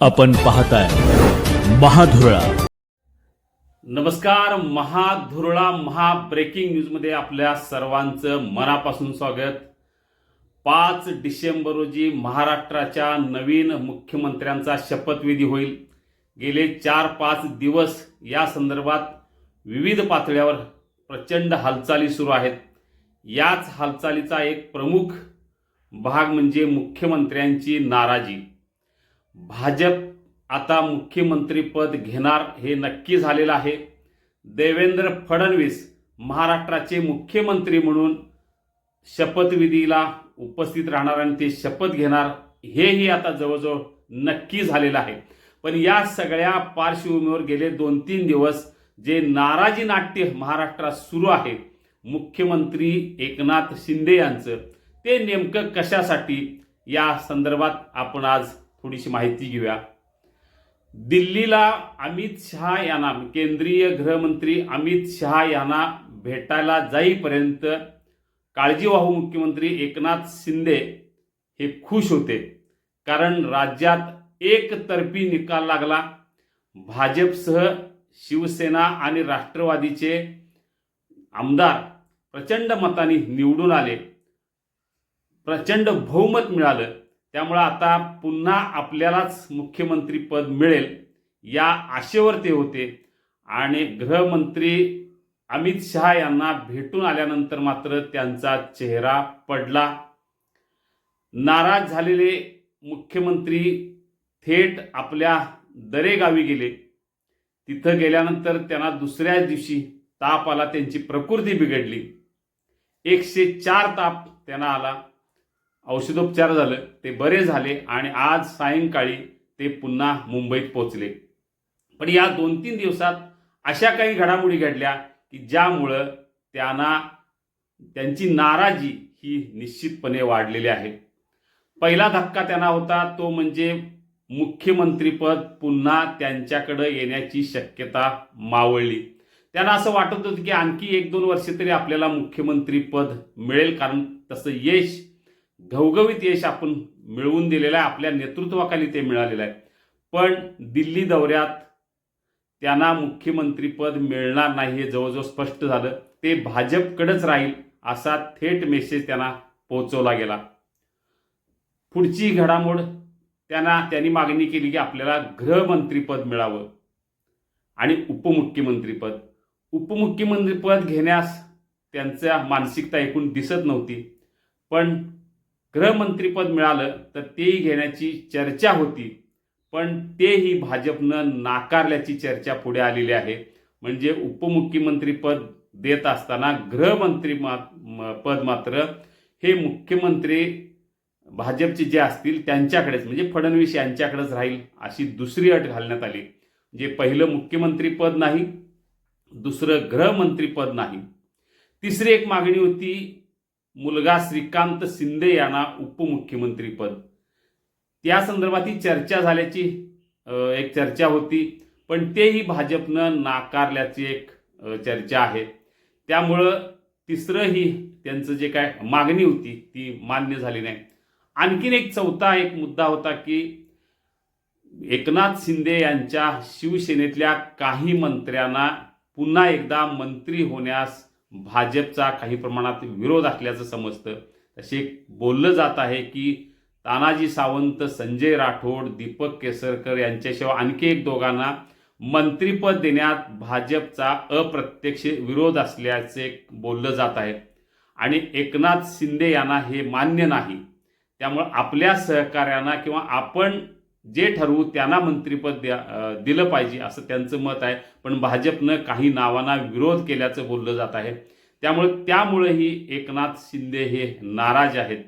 आपण पाहताय महाधुरळा. नमस्कार महाधुरळा महा ब्रेकिंग न्यूजमध्ये आपल्या सर्वांचं मनापासून स्वागत. पाच डिसेंबर रोजी महाराष्ट्राच्या नवीन मुख्यमंत्र्यांचा शपथविधी होईल. गेले चार पाच दिवस या संदर्भात विविध पातळ्यावर प्रचंड हालचाली सुरू आहेत. याच हालचालीचा एक प्रमुख भाग म्हणजे मुख्यमंत्र्यांची नाराजी. भाजप आता मुख्यमंत्रीपद घेणार हे नक्की झालेलं आहे. देवेंद्र फडणवीस महाराष्ट्राचे मुख्यमंत्री म्हणून शपथविधीला उपस्थित राहणार आणि ते शपथ घेणार हेही आता जवळजवळ नक्की झालेलं आहे. पण या सगळ्या पार्श्वभूमीवर गेले दोन तीन दिवस जे नाराजी नाट्य महाराष्ट्रात सुरू आहे मुख्यमंत्री एकनाथ शिंदे यांचं ते नेमकं कशासाठी? या संदर्भात आपण आज थोडीशी माहिती घेऊया. दिल्लीला अमित शहा यांना केंद्रीय गृहमंत्री अमित शहा यांना भेटायला जाईपर्यंत काळजीवाहू मुख्यमंत्री एकनाथ शिंदे हे खुश होते. कारण राज्यात एकतर्फी निकाल लागला. भाजपसह शिवसेना आणि राष्ट्रवादीचे आमदार प्रचंड मताने निवडून आले. प्रचंड बहुमत मिळालं. त्यामुळं आता पुन्हा आपल्यालाच मुख्यमंत्री पद मिळेल या आशेवर ते होते. आणि गृहमंत्री अमित शहा यांना भेटून आल्यानंतर मात्र त्यांचा चेहरा पडला. नाराज झालेले मुख्यमंत्री थेट आपल्या दरेगावी गेले. तिथं गेल्यानंतर त्यांना दुसऱ्या दिवशी ताप आला त्यांची प्रकृती बिघडली. एकशे चार ताप त्यांना आला. औषधोपचार झालं ते बरे झाले आणि आज सायंकाळी ते पुन्हा मुंबईत पोचले पण या दोन तीन दिवसात अशा काही घडामोडी घडल्या की ज्यामुळं त्यांना त्यांची नाराजी ही निश्चितपणे वाढलेली आहे. पहिला धक्का त्यांना होता तो म्हणजे मुख्यमंत्रीपद पुन्हा त्यांच्याकडे येण्याची शक्यता मावळली. त्यांना असं वाटत होतं की आणखी एक दोन वर्ष तरी आपल्याला मुख्यमंत्रीपद मिळेल कारण तसं यश घवघवीत यश आपण मिळवून दिलेलं आहे आपल्या नेतृत्वाखाली ते मिळालेलं आहे. पण दिल्ली दौऱ्यात त्यांना मुख्यमंत्रीपद मिळणार नाही हे जवळजवळ स्पष्ट झालं. ते भाजपकडेच राहील असा थेट मेसेज त्यांना पोहोचवला गेला. पुढची घडामोड त्यांना त्यांनी मागणी केली की आपल्याला गृहमंत्रीपद मिळावं आणि उपमुख्यमंत्रीपद उपमुख्यमंत्रीपद घेण्यास त्यांच्या मानसिकता एकूण दिसत नव्हती. पण गृहमंत्रीपद मिळालं तर तेही घेण्याची चर्चा होती. पण तेही भाजपनं नाकारल्याची चर्चा पुढे आलेली आहे. म्हणजे उपमुख्यमंत्रीपद देत असताना गृहमंत्री मा- पद मात्र हे मुख्यमंत्री भाजपचे जे असतील त्यांच्याकडेच म्हणजे फडणवीस यांच्याकडेच राहील अशी दुसरी अट घालण्यात आली. जे पहिलं मुख्यमंत्रीपद नाही दुसरं गृहमंत्रीपद नाही. तिसरी एक मागणी होती मुलगा श्रीकांत शिंदे यांना उपमुख्यमंत्रीपद त्या संदर्भात ही चर्चा झाल्याची एक चर्चा होती. पण तेही भाजपनं नाकारल्याची एक चर्चा आहे. त्यामुळं तिसरंही त्यांचं जे काय मागणी होती ती मान्य झाली नाही. आणखीन एक चौथा एक मुद्दा होता की एकनाथ शिंदे यांच्या शिवसेनेतल्या काही मंत्र्यांना पुन्हा एकदा मंत्री होण्यास भाजपचा काही प्रमाणात विरोध असल्याचं समजतं. तसे बोललं जात आहे की तानाजी सावंत संजय राठोड दीपक केसरकर यांच्याशिवाय आणखी एक दोघांना मंत्रीपद देण्यात भाजपचा अप्रत्यक्ष विरोध असल्याचे बोललं जात आहे. आणि एकनाथ शिंदे यांना हे मान्य नाही. त्यामुळं आपल्या सहकार्यांना किंवा आपण जे ठरवू त्यांना मंत्रीपद द्या दिलं पाहिजे असं त्यांचं मत आहे. पण भाजपनं काही नावांना विरोध केल्याचं बोललं जात आहे. त्यामुळे त्यामुळेही एकनाथ शिंदे हे नाराज आहेत.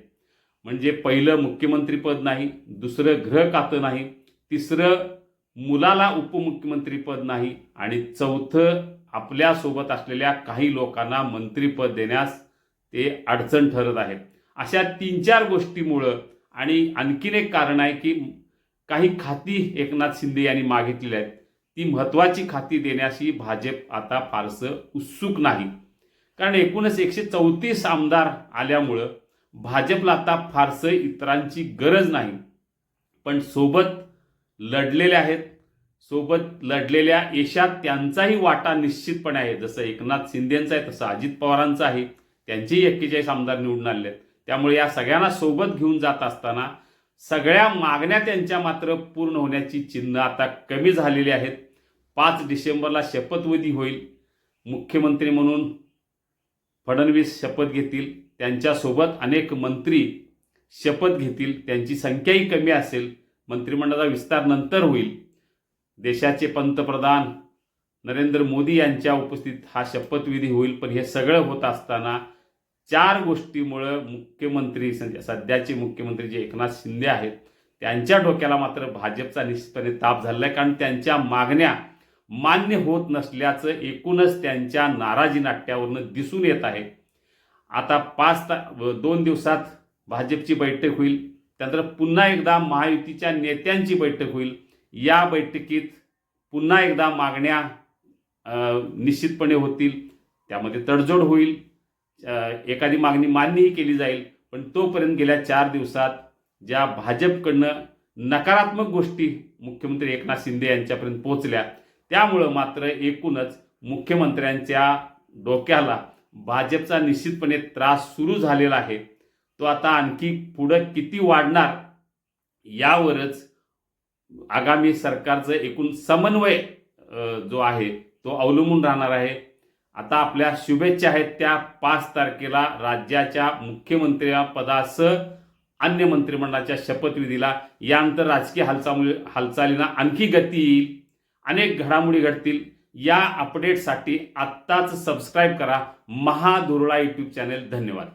म्हणजे पहिलं मुख्यमंत्रीपद नाही दुसरं ग्रह खातं नाही तिसरं मुलाला उपमुख्यमंत्रीपद नाही आणि चौथं आपल्यासोबत असलेल्या काही लोकांना मंत्रीपद देण्यास ते अडचण ठरत आहे अशा तीन चार गोष्टीमुळं आणि आणखीन एक कारण आहे की काही खाती एकनाथ शिंदे यांनी मागितलेल्या आहेत. ती महत्त्वाची खाती देण्याशी भाजप आता फारसं उत्सुक नाही. कारण एकूणच एकशे चौतीस आमदार आल्यामुळं भाजपला आता फारसं इतरांची गरज नाही. पण सोबत लढलेले आहेत. सोबत लढलेल्या यशात त्यांचाही वाटा निश्चितपणे आहे. जसं एकनाथ शिंदेंचा आहे तसं अजित पवारांचा आहे. त्यांचेही एक्केचाळीस आमदार निवडून आले आहेत. त्यामुळे या सगळ्यांना सोबत घेऊन जात असताना सगळ्या मागण्या त्यांच्या मात्र पूर्ण होण्याची चिन्ह आता कमी झालेली आहेत. पाच डिसेंबरला शपथविधी होईल. मुख्यमंत्री म्हणून फडणवीस शपथ घेतील. त्यांच्यासोबत अनेक मंत्री शपथ घेतील. त्यांची संख्याही कमी असेल. मंत्रिमंडळाचा विस्तार नंतर होईल. देशाचे पंतप्रधान नरेंद्र मोदी यांच्या उपस्थित हा शपथविधी होईल. पण हे सगळं होत असताना चार गोष्टीमुळं मुख्यमंत्री सध्याचे मुख्यमंत्री जे एकनाथ शिंदे आहेत त्यांच्या डोक्याला मात्र भाजपचा निश्चितपणे ताप झालेला आहे कारण त्यांच्या मागण्या मान्य होत नसल्याचं एकूणच त्यांच्या नाराजी नाट्यावरनं दिसून येत आहे. आता पाच ता दोन दिवसात भाजपची बैठक होईल त्यानंतर पुन्हा एकदा महायुतीच्या नेत्यांची बैठक होईल. या बैठकीत पुन्हा एकदा मागण्या निश्चितपणे होतील त्यामध्ये तडजोड होईल. एखादी मागणी मान्यही केली जाईल पण तोपर्यंत गेल्या चार दिवसात ज्या भाजपकडनं नकारात्मक गोष्टी मुख्यमंत्री एकनाथ शिंदे यांच्यापर्यंत पोहोचल्या त्यामुळं मात्र एकूणच मुख्यमंत्र्यांच्या डोक्याला भाजपचा निश्चितपणे त्रास सुरू झालेला आहे. तो आता आणखी पुढं किती वाढणार यावरच आगामी सरकारचं एकूण समन्वय जो आहे तो अवलंबून राहणार आहे. आता आपल्या शुभेच्छा आहेत त्या पाच तारखेला राज्याच्या मुख्यमंत्री पदासह अन्य मंत्रिमंडळाच्या शपथविधीला. यानंतर राजकीय हालचाली हालचालींना आणखी गती येईल अनेक घडामोडी घडतील. या अपडेटसाठी आत्ताच सबस्क्राईब करा. महादुर्ळा यूट्यूब चॅनेल धन्यवाद.